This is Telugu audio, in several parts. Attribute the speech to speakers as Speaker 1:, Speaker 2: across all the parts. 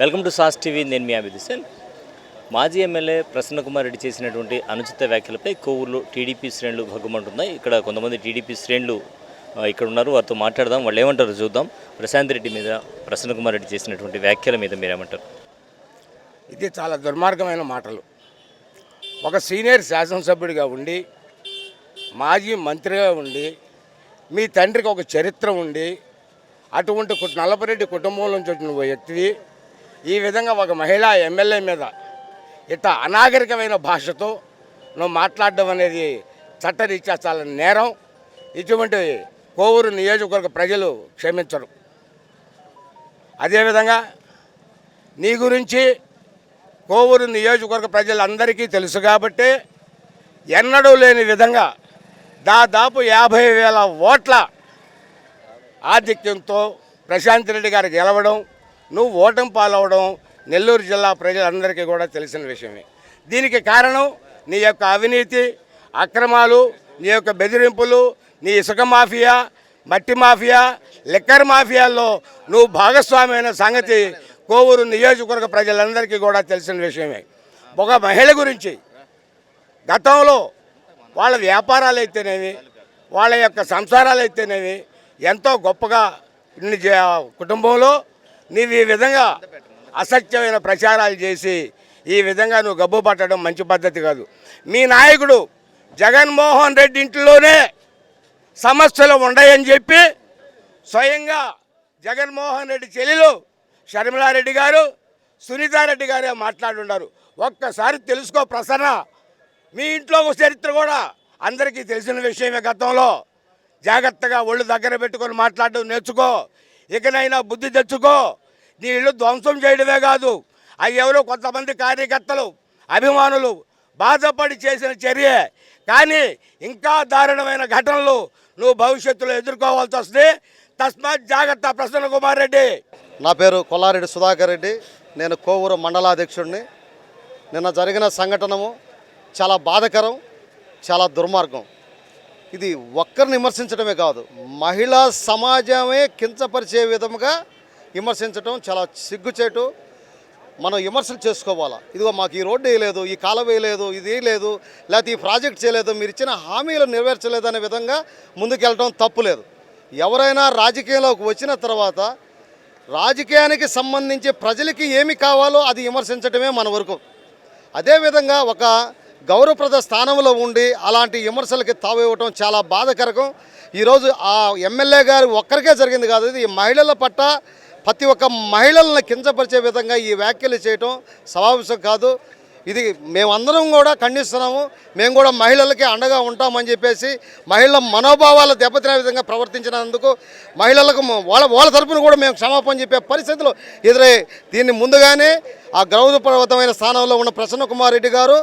Speaker 1: వెల్కమ్ టు సాస్ టీవీ నేను మీ అభిద్ మాజీ ఎమ్మెల్యే ప్రసన్నకుమార్ రెడ్డి చేసినటువంటి అనుచిత వ్యాఖ్యలపై కోవూరులో టీడీపీ శ్రేణులు భగ్గుమంటున్నాయి. ఇక్కడ కొంతమంది టీడీపీ శ్రేణులు ఇక్కడ ఉన్నారు. వారితో మాట్లాడదాం. వాళ్ళు ఏమంటారు చూద్దాం. ప్రశాంత్ రెడ్డి మీద ప్రసన్నకుమార్ రెడ్డి చేసినటువంటి వ్యాఖ్యల మీద మీరేమంటారు
Speaker 2: ఇది చాలా దుర్మార్గమైన మాటలు. ఒక సీనియర్ శాసనసభ్యుడిగా ఉండి మాజీ మంత్రిగా ఉండి మీ తండ్రికి ఒక చరిత్ర ఉండి అటువంటి కు- నల్లపరెడ్డి కుటుంబం నుంచి వచ్చిన వ్యక్తి ఈ విధంగా ఒక మహిళా ఎమ్మెల్యే మీద ఇట్ట అనాగరికమైన భాషతో నువ్వు మాట్లాడడం అనేది చట్టరీత్యా చాలా నేరం. ఇటువంటి కోవూరు నియోజకవర్గ ప్రజలు క్షమించరు. అదేవిధంగా నీ గురించి కోవూరు నియోజకవర్గ ప్రజలందరికీ తెలుసు కాబట్టి ఎన్నడూ లేని విధంగా దాదాపు యాభై వేల ఓట్ల ఆధిక్యంతో ప్రశాంత్ రెడ్డి గారు గెలవడం నువ్వు ఓటమి పాలవడం నెల్లూరు జిల్లా ప్రజలందరికీ కూడా తెలిసిన విషయమే. దీనికి కారణం నీ యొక్క అవినీతి అక్రమాలు నీ యొక్క బెదిరింపులు నీ ఇసుక మాఫియా మట్టి మాఫియా లిక్కర్ మాఫియాల్లో నువ్వు భాగస్వామైన సంగతి కోవూరు నియోజకవర్గ ప్రజలందరికీ కూడా తెలిసిన విషయమే. ఒక మహిళ గురించి గతంలో వాళ్ళ వ్యాపారాలు అయితేనేవి వాళ్ళ యొక్క సంసారాలు అయితేనేవి ఎంతో గొప్పగా కుటుంబంలో నీవు ఈ విధంగా అసత్యమైన ప్రచారాలు చేసి ఈ విధంగా నువ్వు గబ్బు పట్టడం మంచి పద్ధతి కాదు. మీ నాయకుడు జగన్మోహన్ రెడ్డి ఇంట్లోనే సమస్యలు ఉన్నాయని చెప్పి స్వయంగా జగన్మోహన్ రెడ్డి చెల్లెలు షర్మిలారెడ్డి గారు సునీతారెడ్డి గారే మాట్లాడున్నారు ఒక్కసారి తెలుసుకో ప్రసన్న మీ ఇంట్లో చరిత్ర కూడా అందరికీ తెలిసిన విషయమే గతంలో. జాగ్రత్తగా ఒళ్ళు దగ్గర పెట్టుకొని మాట్లాడడం నేర్చుకో. ఇకనైనా బుద్ధి తెచ్చుకో. నీ ఇల్లు ధ్వంసం చేయడమే కాదు. అవి ఎవరో కొంతమంది కార్యకర్తలు అభిమానులు బాధపడి చేసిన చర్యే. కానీ ఇంకా దారుణమైన ఘటనలు నువ్వు భవిష్యత్తులో ఎదుర్కోవాల్సి వస్తుంది తస్మాత్ జాగ్రత్త ప్రసన్న కుమార్ రెడ్డి.
Speaker 3: నా పేరు కొల్లారెడ్డి సుధాకర్ రెడ్డి. నేను కోవూరు మండలాధ్యక్షుడిని. నిన్న జరిగిన సంఘటనము చాలా బాధకరం చాలా దుర్మార్గం. ఇది ఒక్కరిని విమర్శించడమే కాదు మహిళా సమాజమే కించపరిచే విధముగా విమర్శించడం చాలా సిగ్గుచేటు. మనం విమర్శలు చేసుకోవాలా? ఇదిగో మాకు ఈ రోడ్డు వేయలేదు ఈ కాలువ వేయలేదు ఇది వేయలేదు లేకపోతే ఈ ప్రాజెక్ట్ చేయలేదు మీరు ఇచ్చిన హామీలు నెరవేర్చలేదు అనే విధంగా ముందుకెళ్ళటం తప్పులేదు ఎవరైనా రాజకీయంలోకి వచ్చిన తర్వాత రాజకీయానికి సంబంధించి ప్రజలకి ఏమి కావాలో అది విమర్శించడమే మన వరకు. అదేవిధంగా ఒక గౌరవప్రద స్థానంలో ఉండి అలాంటి విమర్శలకి తావివ్వటం చాలా బాధకరకం. ఈరోజు ఆ ఎమ్మెల్యే గారు ఒక్కరికే జరిగింది కాదు ఇది మహిళల పట్ల ప్రతి ఒక్క మహిళలను కించపరిచే విధంగా ఈ వ్యాఖ్యలు చేయటం సమావేశం కాదు. ఇది మేమందరం కూడా ఖండిస్తున్నాము. మేము కూడా మహిళలకి అండగా ఉంటామని చెప్పేసి మహిళల మనోభావాలు దెబ్బతినే విధంగా ప్రవర్తించినందుకు మహిళలకు వాళ్ళ వాళ్ళ తరపున కూడా మేము క్షమాపణ చెప్పే పరిస్థితులు ఎదురై దీన్ని ముందుగానే ఆ గౌరవప్రదమైన స్థానంలో ఉన్న ప్రసన్న కుమార్ రెడ్డి గారు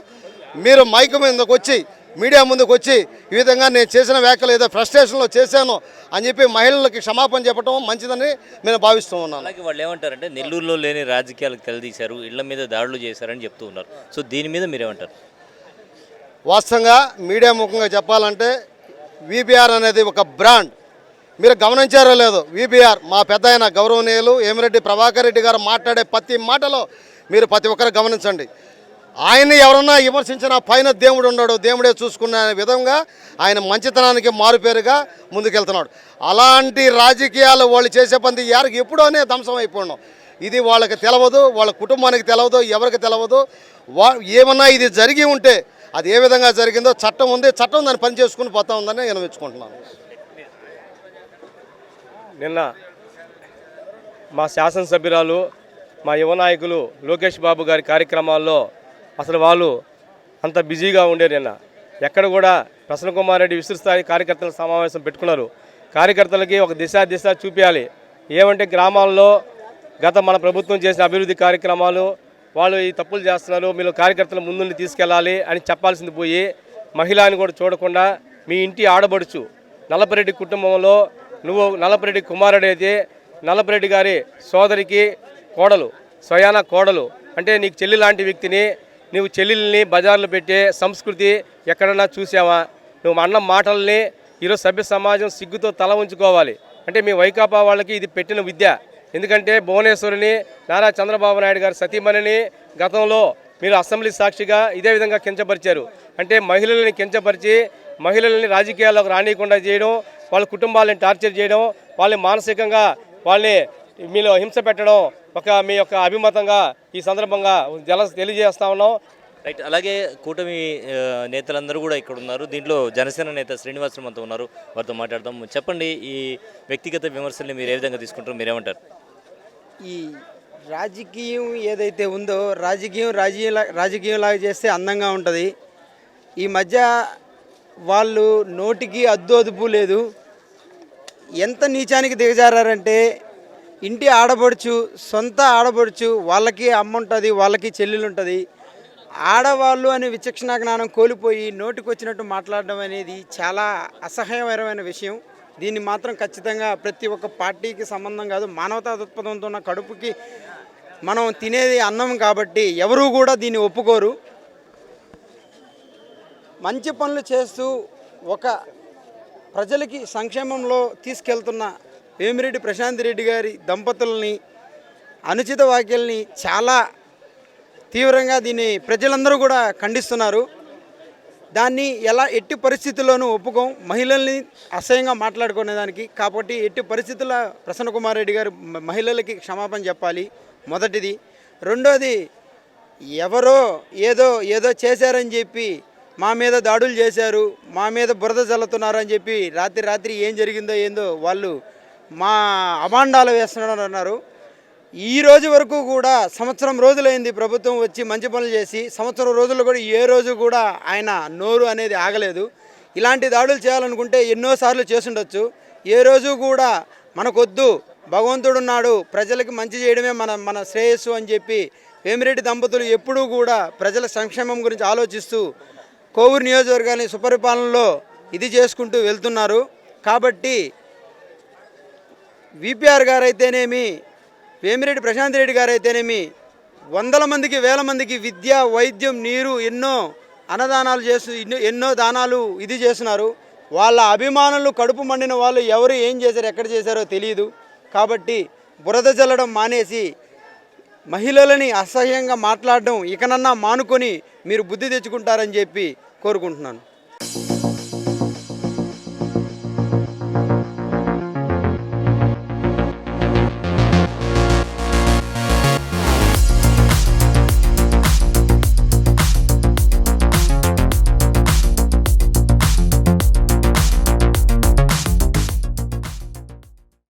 Speaker 3: మీరు మైకు మీదకి వచ్చి మీడియా ముందుకు వచ్చి ఈ విధంగా నేను చేసిన వ్యాఖ్యలు ఏదో ఫ్రస్ట్రేషన్లో చేశాను అని చెప్పి మహిళలకి క్షమాపణ చెప్పడం మంచిదని నేను భావిస్తూ ఉన్నాను.
Speaker 1: అలాగే వాళ్ళు ఏమంటారంటే నెల్లూరులో లేని రాజకీయాలకు తెలదీశారు ఇళ్ళ మీద దాడులు చేశారని చెప్తూ ఉన్నారు. సో దీని మీద మీరేమంటారు?
Speaker 3: వాస్తవంగా మీడియా ముఖంగా చెప్పాలంటే విబిఆర్ అనేది ఒక బ్రాండ్. మీరు గమనించారో లేదో విబిఆర్ మా పెద్ద ఆయన గౌరవనీయులు ఏమిరెడ్డి ప్రభాకర్ రెడ్డి గారు మాట్లాడే ప్రతి మాటలో మీరు ప్రతి ఒక్కరు గమనించండి. ఆయన్ని ఎవరన్నా విమర్శించిన పైన దేవుడు ఉన్నాడు దేవుడే చూసుకున్న విధంగా ఆయన మంచితనానికి మారుపేరుగా ముందుకెళ్తున్నాడు. అలాంటి రాజకీయాలు వాళ్ళు చేసే పని యారికి ఎప్పుడోనే ధ్వంసం అయిపోయినాం ఇది వాళ్ళకి తెలవదు వాళ్ళ కుటుంబానికి తెలవదు ఎవరికి తెలవదు. వా ఏమన్నా ఇది జరిగి ఉంటే అది ఏ విధంగా జరిగిందో చట్టం ఉంది చట్టం దాన్ని పని చేసుకుని పోతా ఉందని నేను మెచ్చుకుంటున్నాను.
Speaker 4: నిన్న మా శాసనసభ్యురాలు మా యువ నాయకులు లోకేష్ బాబు గారి కార్యక్రమాల్లో అసలు వాళ్ళు అంత బిజీగా ఉండే నిన్న. ఎక్కడ కూడా ప్రసన్న కుమార్ రెడ్డి విస్తృతస్థాయి కార్యకర్తల సమావేశం పెట్టుకున్నారు. కార్యకర్తలకి ఒక దిశ దిశ చూపించాలి ఏమంటే గ్రామాల్లో గత మన ప్రభుత్వం చేసిన అభివృద్ధి కార్యక్రమాలు వాళ్ళు ఈ తప్పులు చేస్తున్నారు మీరు కార్యకర్తలు ముందుండి తీసుకెళ్ళాలి అని చెప్పాల్సింది పోయి మహిళని కూడా చూడకుండా మీ ఇంటి ఆడబడుచు నలపరెడ్డి కుటుంబంలో నువ్వు నలపరెడ్డి కుమారుడు అయితే నలపరెడ్డి గారి సోదరికి కోడలు స్వయాన కోడలు. అంటే నీకు చెల్లి లాంటి వ్యక్తిని నువ్వు చెల్లెల్ని బజార్లు పెట్టే సంస్కృతి ఎక్కడన్నా చూసావా? నువ్వు అన్న మాటల్ని ఈరోజు సభ్య సమాజం సిగ్గుతో తల ఉంచుకోవాలి. అంటే మీ వైకాపా వాళ్ళకి ఇది పెట్టిన విద్య. ఎందుకంటే భువనేశ్వరిని నారా చంద్రబాబు నాయుడు గారి సతీమణిని గతంలో మీరు అసెంబ్లీ సాక్షిగా ఇదే విధంగా కించపరిచారు. అంటే మహిళల్ని కించపరిచి మహిళల్ని రాజకీయాల్లోకి రానియకుండా చేయడం వాళ్ళ కుటుంబాలను టార్చర్ చేయడం వాళ్ళని మానసికంగా వాళ్ళని మీలో హింస పెట్టడం ఒక మీ యొక్క అభిమతంగా ఈ సందర్భంగా జల తెలియజేస్తా ఉన్నాం.
Speaker 1: రైట్ అలాగే కూటమి నేతలందరూ కూడా ఇక్కడ ఉన్నారు. దీంట్లో జనసేన నేత శ్రీనివాసరావు అంతా ఉన్నారు. వారితో మాట్లాడదాం. చెప్పండి ఈ వ్యక్తిగత విమర్శల్ని మీరు ఏ విధంగా తీసుకుంటారు? మీరేమంటారు?
Speaker 5: ఈ రాజకీయం ఏదైతే ఉందో రాజకీయం రాజకీయం రాజకీయంలాగా చేస్తే అందంగా ఉంటుంది. ఈ మధ్య వాళ్ళు నోటికి అద్దు అదుపు లేదు. ఎంత నీచానికి దిగజారంటే ఇంటి ఆడపడుచు సొంత ఆడపడుచు వాళ్ళకి అమ్మ ఉంటుంది వాళ్ళకి చెల్లెలు ఉంటుంది. ఆడవాళ్ళు అనే విచక్షణ జ్ఞానం కోల్పోయి నోటికి వచ్చినట్టు మాట్లాడడం అనేది చాలా అసహ్యకరమైన విషయం. దీన్ని మాత్రం ఖచ్చితంగా ప్రతి ఒక్క పార్టీకి సంబంధం కాదు మానవతా దృక్పథంతో ఉన్న కడుపుకి మనం తినేది అన్నం కాబట్టి ఎవరూ కూడా దీన్ని ఒప్పుకోరు. మంచి పనులు చేస్తూ ఒక ప్రజలకి సంక్షేమంలో తీసుకెళ్తున్న వేమిరెడ్డి ప్రశాంత్ రెడ్డి గారి దంపతుల్ని అనుచిత వ్యాఖ్యల్ని చాలా తీవ్రంగా దీన్ని ప్రజలందరూ కూడా ఖండిస్తున్నారు. దాన్ని ఎలా ఎట్టి పరిస్థితుల్లోనూ ఒప్పుకోం మహిళల్ని అసహ్యంగా మాట్లాడుకునేదానికి కాబట్టి ఎట్టి పరిస్థితుల్లో ప్రసన్న కుమార్ రెడ్డి గారు మహిళలకి క్షమాపణ చెప్పాలి. మొదటిది. రెండోది ఎవరో ఏదో ఏదో చేశారని చెప్పి మా మీద దాడులు చేశారు మా మీద బురద చల్లుతున్నారని చెప్పి రాత్రి రాత్రి ఏం జరిగిందో ఏందో వాళ్ళు మా అమాండాలు వేస్తున్నారు అన్నారు. ఈ రోజు వరకు కూడా సంవత్సరం రోజులైంది ప్రభుత్వం వచ్చి మంచి పనులు చేసి సంవత్సరం రోజుల్లో కూడా ఏ రోజు కూడా ఆయన నోరు అనేది ఆగలేదు. ఇలాంటి దాడులు చేయాలనుకుంటే ఎన్నోసార్లు చేసుండొచ్చు ఏ రోజు కూడా మనకొద్దు భగవంతుడున్నాడు ప్రజలకు మంచి చేయడమే మన మన శ్రేయస్సు అని చెప్పి వేమిరెడ్డి దంపతులు ఎప్పుడూ కూడా ప్రజల సంక్షేమం గురించి ఆలోచిస్తూ కోవూరు నియోజకవర్గాన్ని సుపరిపాలనలో ఇది చేసుకుంటూ వెళ్తున్నారు. కాబట్టి విపిఆర్ గారు అయితేనేమి వేమిరెడ్డి ప్రశాంత్ రెడ్డి గారు అయితేనేమి వందల మందికి వేల మందికి విద్య వైద్యం నీరు ఎన్నో అన్నదానాలు చేస్తూ ఎన్నో ఎన్నో దానాలు ఇది చేస్తున్నారు. వాళ్ళ అభిమానులు కడుపు మండిన వాళ్ళు ఎవరు ఏం చేశారు ఎక్కడ చేశారో తెలియదు. కాబట్టి బురద చల్లడం మానేసి మహిళలని అసహ్యంగా మాట్లాడడం ఇకనన్నా మానుకొని మీరు బుద్ధి తెచ్చుకుంటారని చెప్పి కోరుకుంటున్నాను.